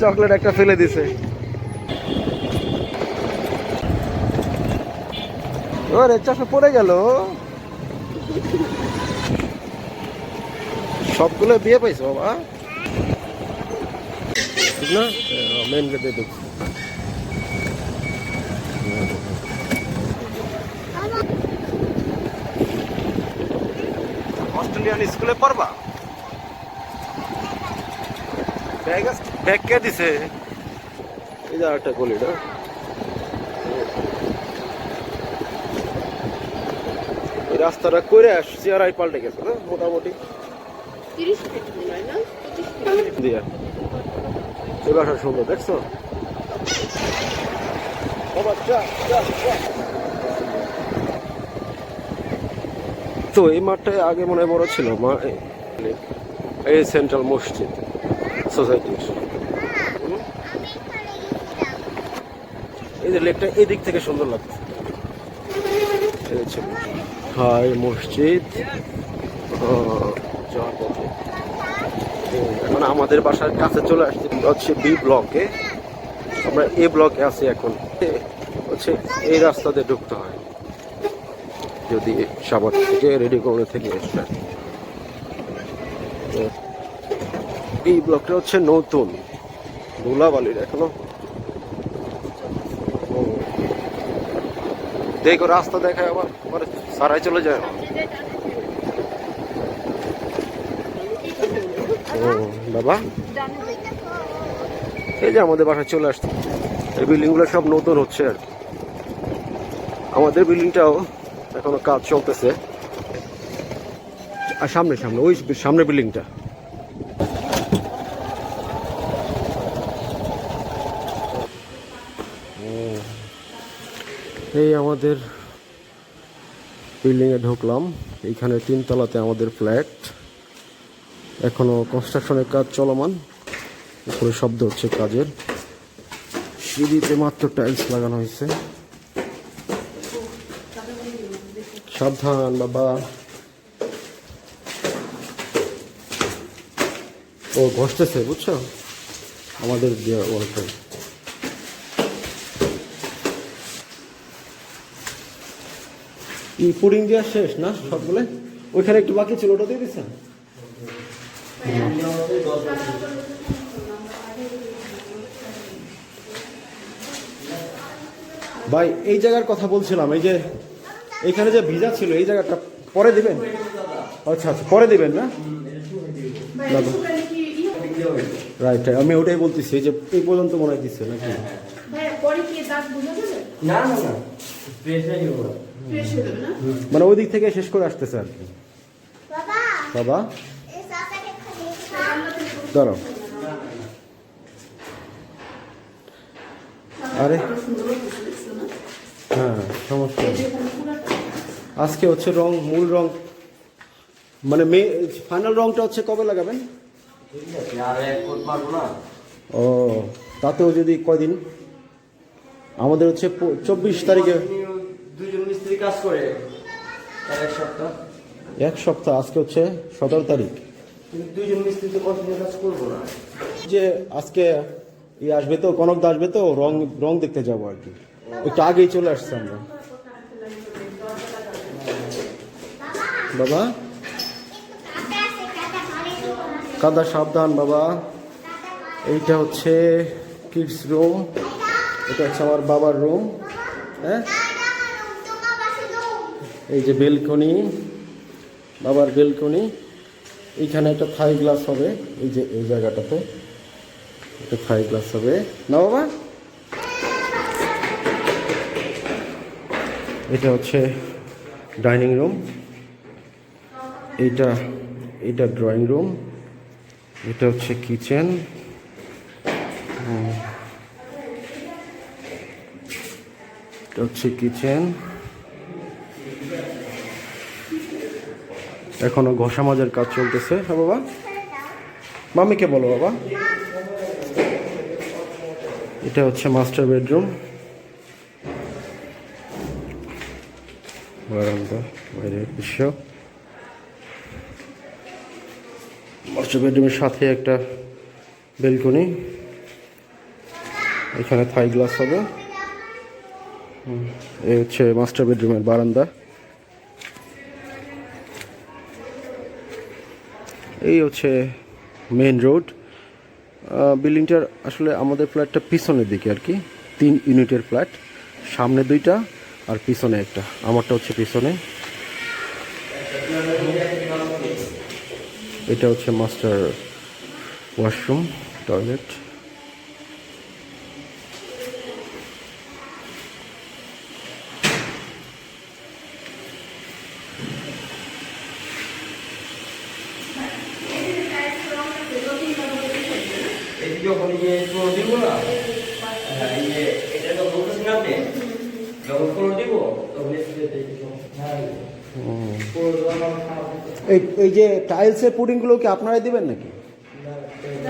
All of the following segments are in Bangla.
চকলেট একটা ফেলে দিছে। ওরে চশমা পড়ে গেল। সবগুলো বিয়ে পাইছো বাবা। ঠিক না? মেন গেটে ঢুকছে। অস্ট্রেলিয়ান স্কুলে পড়বা? ব্যাগ ব্যাগ কে দিছে। এই যে একটা গলি না? এই রাস্তাটা করে আসছি আর আই পাল্টে গেছে না? মোটামুটি। তিরিশ ফিট না? দিয়া। এই বাসা সুন্দর দেখছ। তো এই মাঠটায় আগে মনে হয় বড় ছিল মা এই সেন্ট্রাল মসজিদ সোসাইটির যে লেকটা এই দিক থেকে সুন্দর লাগছে। হাই মসজিদ। এখন আমাদের বাসার কাছে চলে আসছে হচ্ছে বি ব্লকে। আমরা এ ব্লকে আছি এখন। হচ্ছে এই রাস্তা দিয়ে ঢুকতে হয়। যদি সাবার থেকে, রেডি করে থেকে এই ব্লকটা হচ্ছে নতুন। ধুলাবালির এখনও। দেখো, রাস্তা দেখায় আবার পরে সারাই চলে যায়। ও, বাবা। এই যে আমাদের বাসায় চলে আসছে। এই বিল্ডিংগুলো সব নতুন হচ্ছে আর। আমাদের বিল্ডিংটাও এখনও কাজ চলতেছে। আর সামনে সামনে, ওই সামনে বিল্ডিংটা। এই আমাদের বিল্ডিংয়ে ঢুকলাম। এইখানে তিনতলাতে আমাদের ফ্ল্যাট এখনও কনস্ট্রাকশনের কাজ চলমান। উপরে শব্দ হচ্ছে কাজের। সিঁড়িতে মাত্র টাইলস লাগানো হয়েছে। সাবধান, বাবা। ও ঘষতেছে, বুঝছ? আমাদের দিয়ে অনেকটাই পুডিং দেওয়া শেষ না সবগুলো ওইখানে একটু বাকি ছিল ওটা দিয়ে দিচ্ছেন ভাই এই জায়গার কথা বলছিলাম এই যে এখানে যে ভিজা ছিল এই জায়গাটা পরে দিবেন? আচ্ছা আচ্ছা পরে দিবেন না? রাইট আমি ওটাই বলতেছি এই যে এই পর্যন্ত মনে হয় দিচ্ছে নাকি? না না না। মানে ওই দিক থেকে শেষ করে আসতেছে আর কি। বাবা দাঁড়াও। আরে। হ্যাঁ সমস্যা আজকে হচ্ছে রং মূল রং। মানে মে ফাইনাল রংটা হচ্ছে কবে লাগাবেন? ও তাতেও যদি কয়দিন? আমাদের হচ্ছে চব্বিশ তারিখে কাজ করে এক সপ্তাহ। এক সপ্তাহ আজকে হচ্ছে সতেরো তারিখ। দুইজন মিস্ত্রি তো কতদিন কাজ করব না। যে আজকে ই আসবে তো কনক দা আসবে তো রং রং দেখতে যাব আর কি। একটু আগেই চলে আসছে আমরা। বাবা? কাদা সাবধান বাবা। এইটা হচ্ছে কিডস রুম। এটা হচ্ছে আমার বাবার রুম। হ্যাঁ? এই যে বেলকনি, বাবার বেলকনি, এইখানে একটা থাই গ্লাস হবে। এই যে এই জায়গাটাতে একটা থাই গ্লাস হবে। না বাবা? এটা হচ্ছে ডাইনিং রুম। এইটা এটা ড্রয়িং রুম। এটা হচ্ছে কিচেন। এটা হচ্ছে কিচেন। এখনও ঘষা মাজার কাজ চলতেছে। হ্যাঁ বাবা? মামিকে বলো, বাবা। এটা হচ্ছে মাস্টার বেডরুম বারান্দা বাইরের মাস্টার বেডরুমের সাথে একটা বেলকনি এখানে থাই গ্লাস হবে। এই হচ্ছে মাস্টার বেডরুমের বারান্দা। এই হচ্ছে মেন রোড বিল্ডিংটার আসলে আমাদের ফ্ল্যাটটা পিছনের দিকে আর কি। তিন ইউনিটের ফ্ল্যাট সামনে দুইটা আর পিছনে একটা। আমারটা হচ্ছে পিছনে। এটা হচ্ছে মাস্টার ওয়াশরুম টয়লেট এই যে যখন এই যে পুরো দিব না হ্যাঁ, এই যে এটা তো বলতেছেন আপনি যখন পুরো দিব তখন স্প্রেতে হ্যাঁ পুরো দেওয়ার খারাপ এই এই যে টাইলসের পুডিংগুলো কি আপনারাই দিবেন নাকি?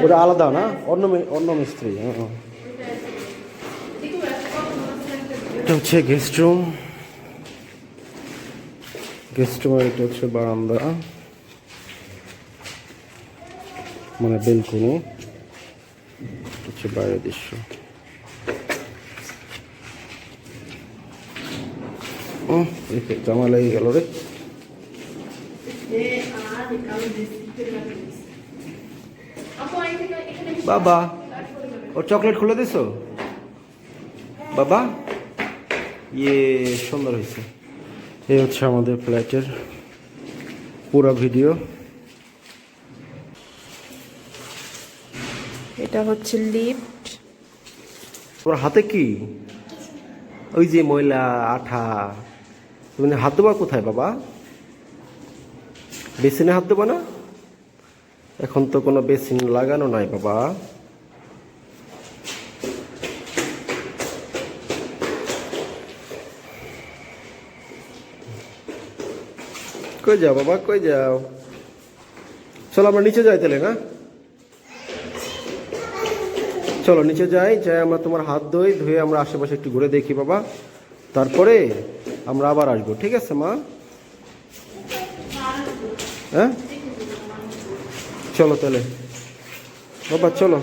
ওটা আলাদা না? অন্য অন্য মিস্ত্রি হ্যাঁ। এটা হচ্ছে গেস্ট রুম গেস্ট রুমের এটা হচ্ছে বারান্দা। মানে বেলকনি। হচ্ছে বাইরের দৃশ্য। তো জামা লেগে গেল রে। বাবা ওর চকলেট খুলে দিছো? বাবা? ইয়ে সুন্দর হয়েছে। এই হচ্ছে আমাদের ফ্ল্যাটের পুরো ভিডিও। এটা হচ্ছে লিফট। তোমার হাতে কি? ওই যে ময়লা আঠা। তুমি হাত দেবা কোথায় বাবা? বেসিনে হাত দেবো না? এখন তো কোনো বেসিন লাগানো নাই, বাবা। কই যাও, বাবা, কই যাও? চলো আমরা নিচে যাই তাহলে, না? চলো, নিচে যাই যাই আমরা তোমার হাত ধুই, ধুয়ে আমরা আশেপাশে একটু ঘুরে দেখি, বাবা। তারপরে আমরা আবার আসব, ঠিক আছে, মা? হ্যাঁ? চলো তাহলে। বাবা, চলো।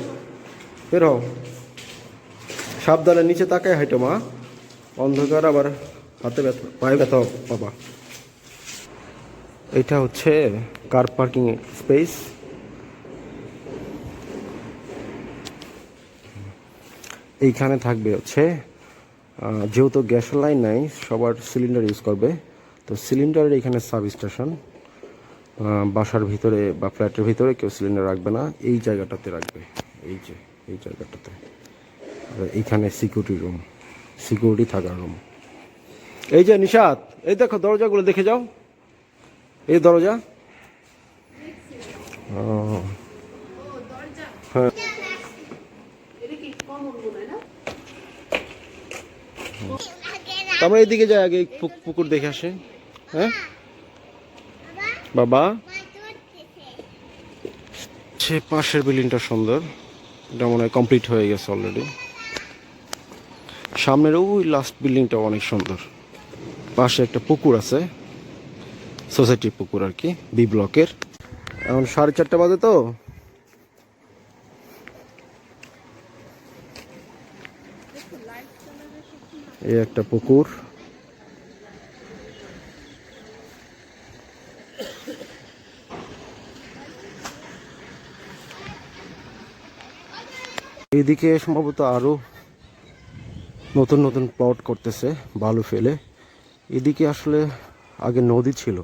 বের হও। সাবধানে নিচে তাকায় হাইটো মা। অন্ধকার, আবার হাতে ব্যথা, পায়ে ব্যথা, বাবা। এটা হচ্ছে কার পার্কিং স্পেস? এইখানে থাকবে হচ্ছে যেহেতু গ্যাস লাইন নাই, সবার সিলিন্ডার ইউজ করবে। তো সিলিন্ডারের এখানে সাব স্টেশন। বাসার ভিতরে বা ফ্ল্যাটের ভিতরে কেউ সিলিন্ডার রাখবে না। এই জায়গাটাতে রাখবে। এই যে, এই জায়গাটাতে। এইখানে সিকিউরিটি রুম সিকিউরিটি থাকার রুম এই যে নিশাত, এই দেখো দরজাগুলো দেখে যাও। এই দরজা। হ্যাঁ। এটা কি কমন না তো আমরা এদিকে যাই আগে পুকুর দেখে আসে। হ্যাঁ? বাবা? সে পাশের বিল্ডিংটা সুন্দর। এটা মনে হয় কমপ্লিট হয়ে গেছে অলরেডি সামনের ওই লাস্ট বিল্ডিংটা অনেক সুন্দর। পাশে একটা পুকুর আছে। সোসাইটি পুকুর আর কি বি ব্লকের এখন সাড়ে চারটা বাজে তো। এই একটা পুকুর। এইদিকে সম্ভবত আরও নতুন নতুন প্লট করতেছে, বালু ফেলে। এদিকে আসলে আগে নদী ছিল।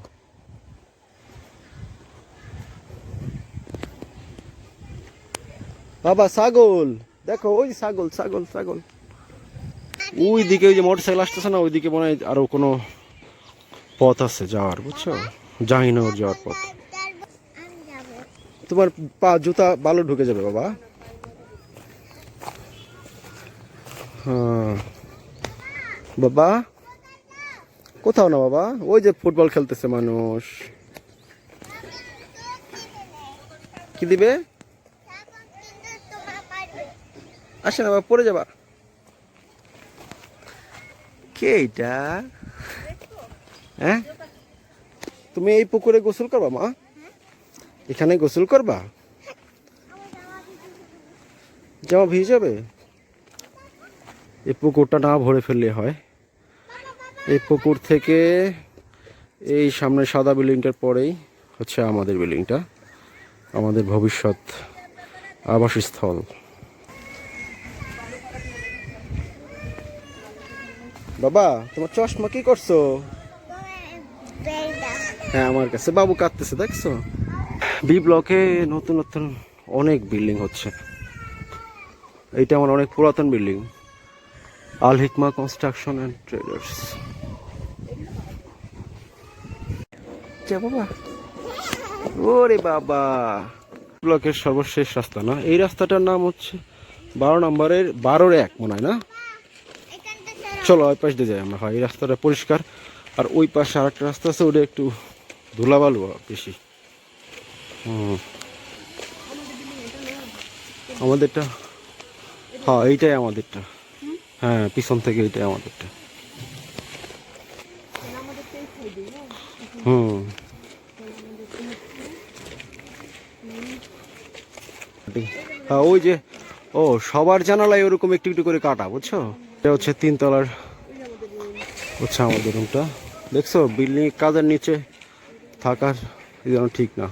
বাবা, ছাগল! দেখো, ওই ছাগল ছাগল ছাগল। ওই দিকে ওই যে মোটর সাইকেল আসতেছে না, ওইদিকে মনে হয় আরও কোনো পথ আছে যাওয়ার, বুঝছ? জাহিনগর যাওয়ার পথ। তোমার পা, জুতা, বালু ঢুকে যাবে, বাবা হ্যাঁ বাবা? কোথাও না বাবা? ওই যে ফুটবল খেলতেছে মানুষ। কি দিবে? আসে না বাবা, পড়ে যাবা। কে এটা হ্যাঁ? তুমি এই পুকুরে গোসল করবা, মা? এখানে গোসল করবা? জামা ভিজে যাবে? এই পুকুরটা না ভরে ফেললে হয়। এই পুকুর থেকে এই সামনে সাদা বিল্ডিংটার পরেই হচ্ছে আমাদের বিল্ডিংটা, আমাদের ভবিষ্যৎ আবাসস্থল। বাবা, তোমার চশমা কি করছ? হ্যাঁ আমার কাছে। বাবু কাঁদতেছে, দেখছ? বি ব্লকে নতুন নতুন অনেক বিল্ডিং হচ্ছে। এইটা আমার অনেক পুরাতন building. Al Hikma construction and traders. বাবা। ওরে বাবা। ব্লকের সর্বশেষ রাস্তা না? এই রাস্তাটার নাম হচ্ছে বারো নম্বরের বারোর এক মনে হয় না? চলো ওই পাশ দিয়ে যাই আমরা। হয় এই রাস্তাটা পরিষ্কার। আর ওই পাশে আরেকটা রাস্তা আছে ওটা একটু ধুলাবালু বেশি। হুম। আমাদেরটা হ্যাঁ এইটাই আমাদেরটা। হ্যাঁ পিছন থেকে এইটাই আমাদেরটা। হুম। হ্যাঁ ওই যে, ও, সবার জানালায় ওরকম একটু একটু করে কাটা, বুঝছ? এটা হচ্ছে তিনতলার, হচ্ছে আমাদের রুমটা। দেখছ বিল্ডিং কাজের নিচে থাকার, এই ঠিক না।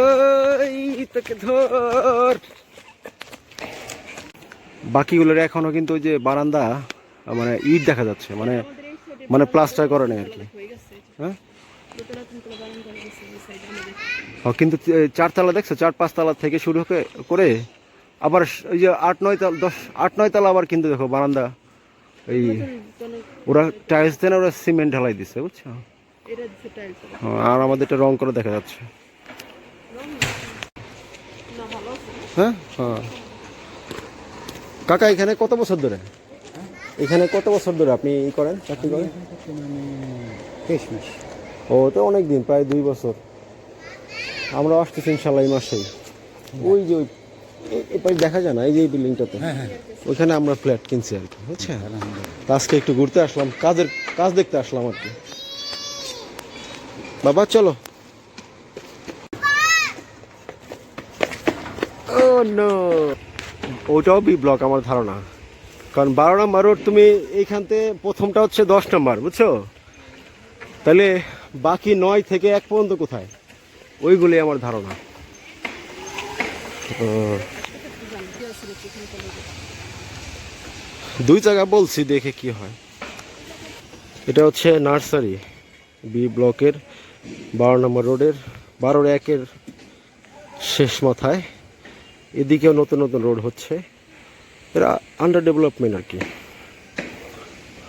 ওই তোকে ধর। বাকিগুলোর এখনও কিন্তু ওই যে বারান্দা মানে ইট দেখা যাচ্ছে মানে মানে প্লাস্টার করে নেই আর কি। হ্যাঁ? কিন্তু চারতলা দেখছ? চার পাঁচতলা থেকে শুরু করে আবার ওই যে আট নয় তলা দশ আট নয় তলা আবার কিন্তু দেখো বারান্দা। এই ওরা টাইলস দেন ওরা সিমেন্ট ঢালাই দিছে বুঝছ? আর আমাদের এটা রং করে দেখা যাচ্ছে না ভালো আছে হ্যাঁ? হ্যাঁ। কাকা এখানে কত বছর ধরে? এখানে কত বছর ধরে আপনি ই করেন চাকরি করেন? তেইশ মাস ও তো অনেক দিন প্রায় দুই বছর। আমরা আসতেছি ইনশাল্লাহ এই মাসেই। ওই যে ওই দেখা যায় না এই যে বিল্ডিংটাতে? হ্যাঁ হ্যাঁ। ওইখানে আমরা ফ্ল্যাট কিনছি আর কি বুঝছেন? আজকে একটু ঘুরতে আসলাম কাজের কাজ দেখতে আসলাম আর কি। বাবা চলো। নো ওটাও বি ব্লক আমার ধারণা। কারণ বারো নম্বর রোড তুমি এইখান থেকে প্রথমটা হচ্ছে দশ নম্বর, বুঝছ? তাহলে বাকি নয় থেকে এক পর্যন্ত কোথায়? ওইগুলি আমার ধারণা। দুই জায়গা বলছি, দেখে কি হয়। এটা হচ্ছে নার্সারি, বি ব্লকের বারো নম্বর রোডের, বারোর একের শেষ মাথায়। এদিকেও নতুন নতুন রোড হচ্ছে। এরা আন্ডার ডেভেলপমেন্ট আর কি।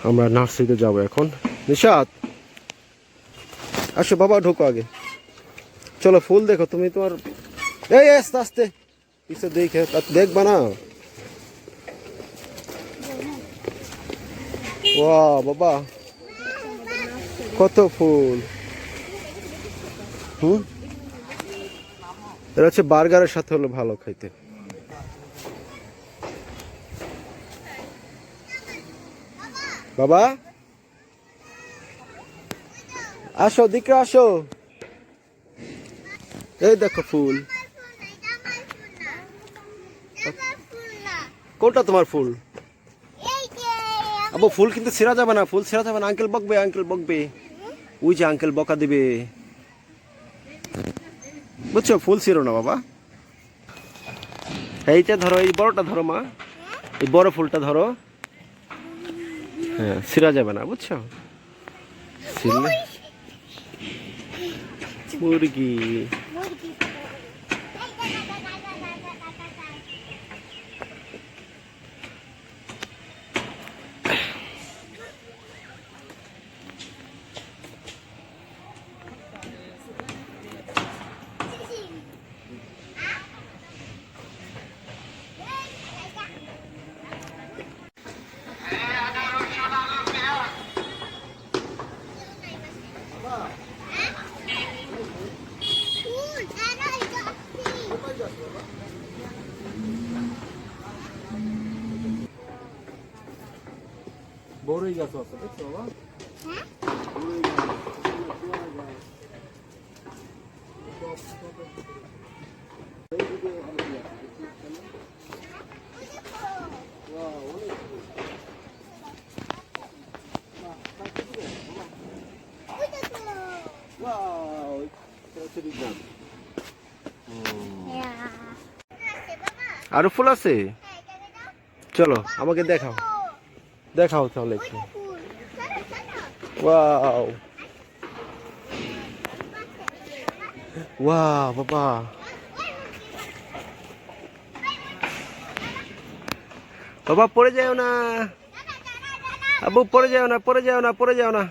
আমরা নার্সারিতে যাব এখন। নিশাদ আসো বাবা ঢোকো আগে। চলো ফুল দেখো, তুমি তোমার এই আস্তে আস্তে। পিছে দেখে, দেখবা না? বাবা। কত ফুল। হুম? এটা হচ্ছে বার্গারের সাথে হলো ভালো খাইতে। বাবা? আসো, দিকে আসো। এই দেখো ফুল। কোনটা তোমার ফুল? আবু, ফুল কিন্তু ছেঁড়া যাবে না, ফুল ছেঁড়া যাবে না, আঙ্কেল বকবে আঙ্কেল বকবে। ওই যে আঙ্কেল বকা দিবে। বুঝছ? ফুল ছিল না বাবা। এইটা ধরো, এই বড়টা ধরো মা। এই বড় ফুলটা ধরো। হ্যাঁ ছিঁড়া যাবে না, বুঝছ? মুরগি। 뭐를 이겨서 왔어? 백서가? 뭐를 이겨서 와우, 터뜨리자. আরো ফুল আছে চলো আমাকে দেখাও দেখাও তাহলে একটু। ওয়াও। ওয়াও বাবা। বাবা পড়ে যাও না। আবু পড়ে যাও না পড়ে যাও না পড়ে যাও না।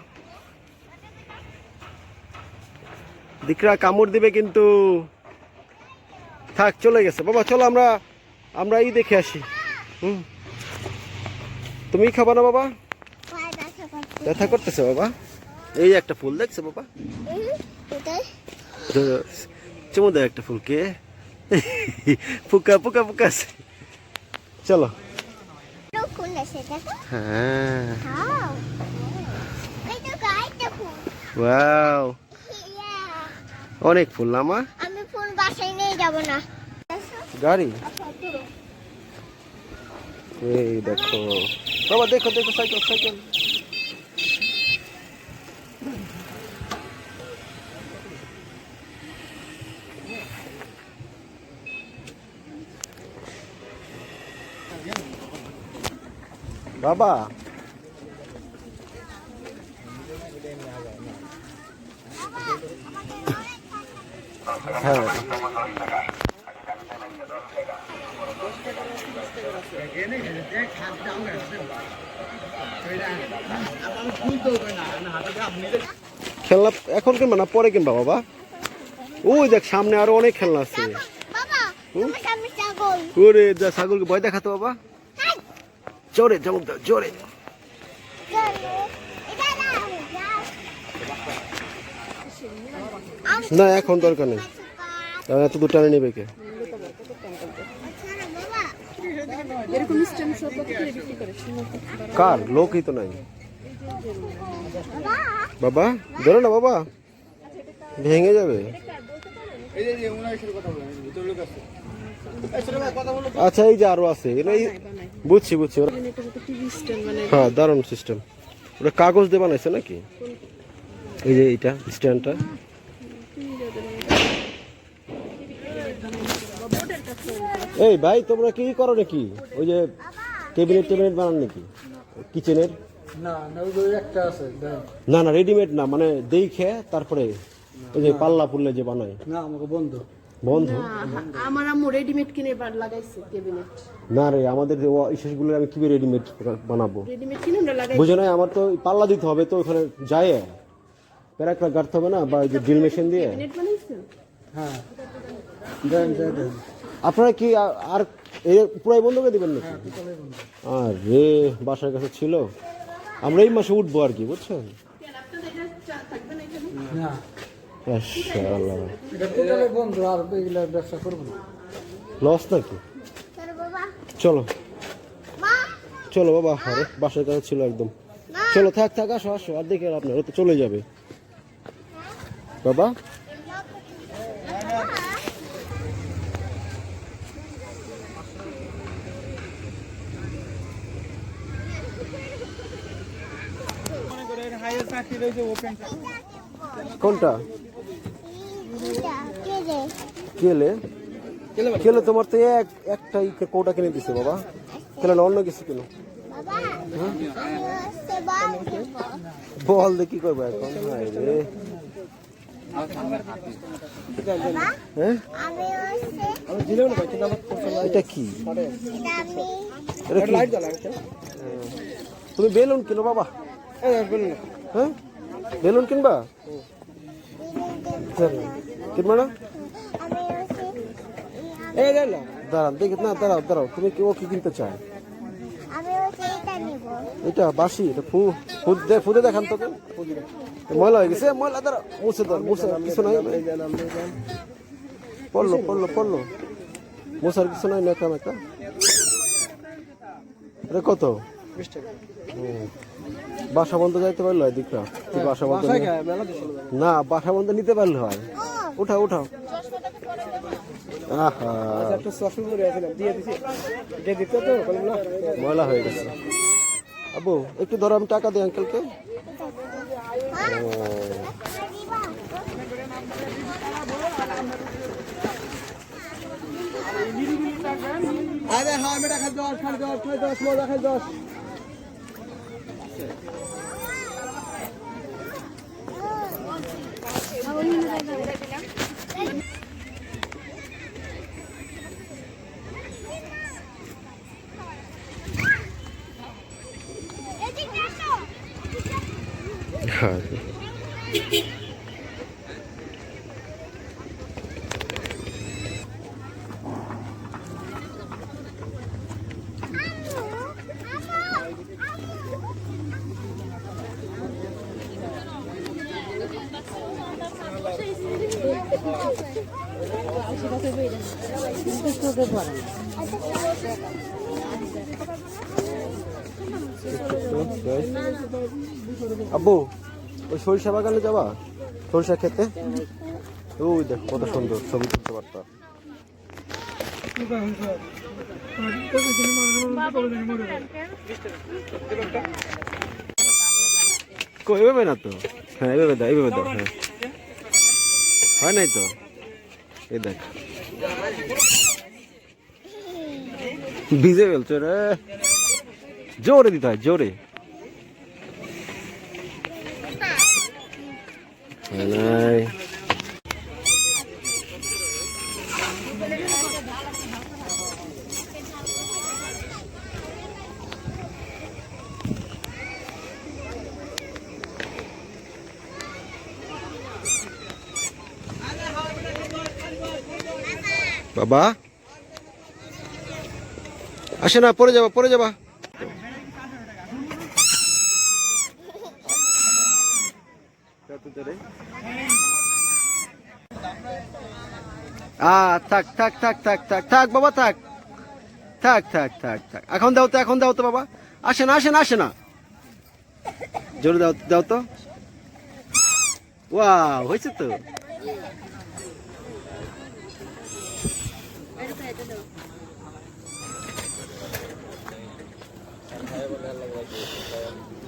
দিকরা কামড় দিবে কিন্তু। থাক চলে গেছে। বাবা চলো আমরা আমরা এই দেখে আসি। হুম। তুমি খাবা না বাবা? ব্যথা করতেছে বাবা? এই একটা ফুল দেখছ বাবা? চুমু দেয় একটা ফুলকে ফুকা ফুকা ফুকা আছে। চলো। হ্যাঁ। ওয়াও। অনেক ফুল না মা? আমি ফোন বাসায় নিয়ে যাব না। গাড়ি? এই দেখো বাবা দেখো দেখো সাইকেল সাইকেল বাবা হ্যাঁ খেলনা এখন কিনবা না পরে কিনবা বাবা? ওই দেখ সামনে আরও অনেক খেলনা আছে। ওরে যা ছাগলকে ভয় দেখাতো বাবা। জোরে যেমন জোরে। না না এখন দরকার নেই। এত দূর টানে নেবে কে বাবা এরকম স্ট্যাম্প সব কত করে বিক্রি করে? কার? লোকই তো নাই। বাবা ধরো না বাবা। ভেঙে যাবে। আচ্ছা এই যে আরও আছে। বুঝছি বুঝছি। স্ট্যান্ড মানে হ্যাঁ দারুণ সিস্টেম ওটা কাগজ দিয়ে বানাইছে নাকি? এই যে এইটা স্ট্যান্ডটা এই ভাই তোমরা কি করো নাকি? ওই যে ক্যাবিনেট টেবিনেট বানান নাকি? কিচেনের না না ওই একটা আছে না না রেডিমেড না মানে দেখে তারপরে ওই যে পাল্লা পুল্লে যে বানায়। না আমাকে বন্ধ। বন্ধ? আমার আম্মু রেডিমেড কিনে বার লাগাইছে না রে আমাদের ইসেসগুলো আমি কি রেডিমেড বানাবো? রেডিমেড কিনে আমরা লাগাই বুঝে নাই আমার তো পাল্লা দিতে হবে তো ওখানে যায়। প্যারাকটা গাড়তে হবে না বা ওই যে ড্রিল মেশিন দিয়ে। হ্যাঁ। দেন দেন দেন। আপনারা কি আর এই পুরাই বন্ধ করে দেবেন নাকি? আর রে বাসার কাছে ছিল। আমরা এই মাসে উঠবো আর কি বুঝছেন? না। মাশাআল্লাহ। এটা টোটালি বন্ধ আর ব্যবসা করব না। লস নাকি? চলো। বাবা চলো মা চলো বাবা আরে বাসার কাছে ছিল একদম। চলো থাক থাক আসো আসো আর দেখে আপনার ও তো চলে যাবে। বাবা। কোনটা? কেলে? কেলে তোমার তো এক একটাই কোটা কিনে দিছে বাবা। কেলে না অন্য কিছু কিনো? হচ্ছে বল কি করব এখন। হায় রে। হ্যাঁ? এটা কি? তুমি বেলুন কিনো বাবা। হ্যাঁ? বেলুন কিনবা? কিনবা। না? আমি হচ্ছে দাঁড়ান দেখি না দাঁড়াও দাঁড়াও তুমি কি ও কি কিনতে চায়? এটা বাসি এটা ফু ফুদ দে ফুদে দেখান তোকে ময়লা হয়ে গেছে ময়লা দাঁড়া মুছে দাও মুছে কিছু নাই। পড়ল পড়ল পড়ল। মুছার কিছু নাই মেকা মেকা এটা কত। বাসা বন্ধ যাইতে পারলে হয় দীপরা তুই বাসা বন্ধ না বাসা বন্ধ নিতে পারলে হয়। উঠাও উঠাও। ময়লা হয়ে গেছে। আবু একটু ধরো আমি টাকা দিই আঙ্কেলকে আরে হ্যাঁ আমি দশ দশ দশ দশ। এদিকে আসো আব্বু, ওই সরিষা বাগানে যাবা? সরিষা খেতে ওই দেখো, কত সুন্দর ছবি তুলতে পারতাম কই এভাবে না তো? হ্যাঁ এভাবে দাও এভাবে দাও হ্যাঁ। হয় নাই তো? এই দেখ। ভিজে ফেলছো রে। জোরে দিতে হয় জোরে। নাই বাবা। আসে না পরে যাবা পরে যাবা। আ থাক থাক থাক থাক থাক থাক বাবা, থাক। থাক থাক থাক থাক। এখন দাও তো, এখন দাও তো বাবা। আসে না আসে না আসে না। জোরে দাও দাও তো। ওয়াও, হয়েছে তো।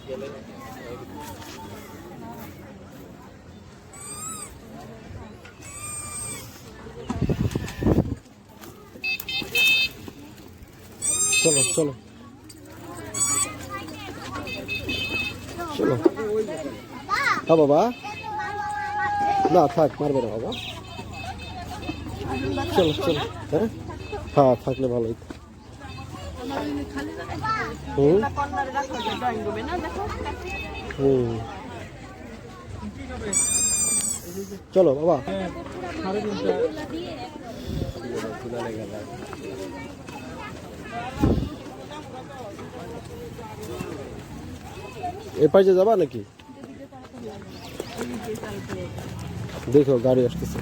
চলো চলো। চলো। হ্যাঁ বাবা। না থাক মারবে না বাবা। চলো চলো। হ্যাঁ? হ্যাঁ থাকলে ভালোই। হুম। হুম। চলো বাবা। এ পাশে যাবা নাকি? দেখো গাড়ি আসতেছে।